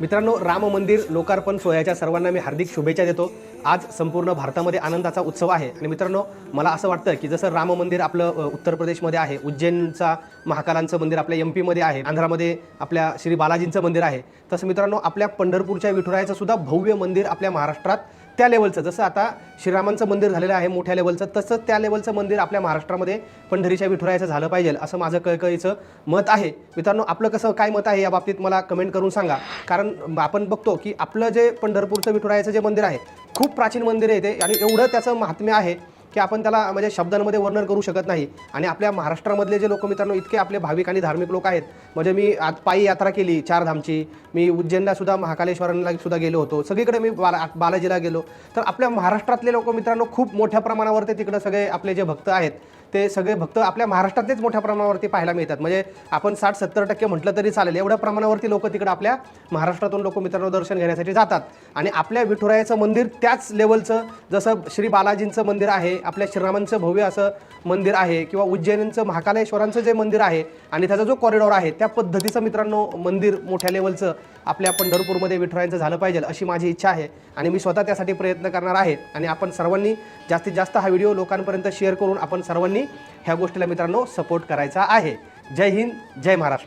मित्रांनो राम मंदिर लोकार्पण सोहळ्याच्या सर्वांना मी हार्दिक शुभेच्छा देतो. आज संपूर्ण भारतामध्ये आनंदाचा उत्सव आहे. आणि मित्रांनो मला असं वाटतं की जसं राम मंदिर आपलं उत्तर प्रदेशमध्ये आहे उज्जैनचा महाकालांचं मंदिर आपल्या एम पीमध्ये आहे आंध्रामध्ये आपल्या श्री बालाजींचं मंदिर आहे तसं मित्रांनो आपल्या पंढरपूरच्या विठुरायाचं सुद्धा भव्य मंदिर आपल्या महाराष्ट्रात त्या लेवलचं जसं आता श्रीरामांचं मंदिर झालेलं आहे मोठ्या लेवलचं तसंच त्या लेवलचं मंदिर आपल्या महाराष्ट्रामध्ये पंढरीच्या विठुरायाचं झालं पाहिजे असं माझं कळकळीचं मत आहे. मित्रांनो आपलं कसं काय मत आहे या बाबतीत मला कमेंट करून सांगा. कारण आपण बघतो की आपलं जे पंढरपूरचं विठुरायाचं जे मंदिर आहे खूप प्राचीन मंदिर आहे ते. आणि एवढं त्याचं महात्म्य आहे. की आपण त्याला म्हणजे शब्दांमध्ये वर्णन करू शकत नाही. आणि आपल्या महाराष्ट्रामधले जे लोक मित्रांनो इतके आपले भाविक आणि धार्मिक लोक आहेत. म्हणजे मी आज पायी यात्रा केली चारधामची मी उज्जैनला सुद्धा महाकालेश्वरांना सुद्धा गेलो होतो. सगळीकडे मी बाला बालाजीला गेलो. तर आपल्या महाराष्ट्रातले लोक मित्रांनो खूप मोठ्या प्रमाणावर ते तिकडं सगळे आपले जे भक्त आहेत ते सगळे भक्त आपल्या महाराष्ट्रातलेच मोठ्या प्रमाणावरती पाहायला मिळतात. म्हणजे आपण साठ सत्तर टक्के म्हटलं तरी चालेल. एवढ्या प्रमाणावरती लोक तिकडे आपल्या महाराष्ट्रातून लोक मित्रांनो दर्शन घेण्यासाठी जातात. आणि आपल्या विठुरायाचं मंदिर त्याच लेवलचं जसं श्री बालाजींचं मंदिर आहे आपल्या श्रीरामांचं भव्य असं मंदिर आहे किंवा उज्जैनींचं महाकालेश्वरांचं जे मंदिर आहे आणि त्याचा जो कॉरिडॉर आहे त्या पद्धतीचं मित्रांनो मंदिर मोठ्या लेवलचं आपल्या पंढरपूरमध्ये विठुरायांचं झालं पाहिजे अशी माझी इच्छा आहे आणि मी स्वतः त्यासाठी प्रयत्न करणार आहे आणि आपण सर्वांनी जास्तीत जास्त हा व्हिडिओ लोकांपर्यंत शेअर करून आपण सर्वांनी ह्या गोष्टीला मित्रांनो सपोर्ट करायचा आहे. जय हिंद जय महाराष्ट्र.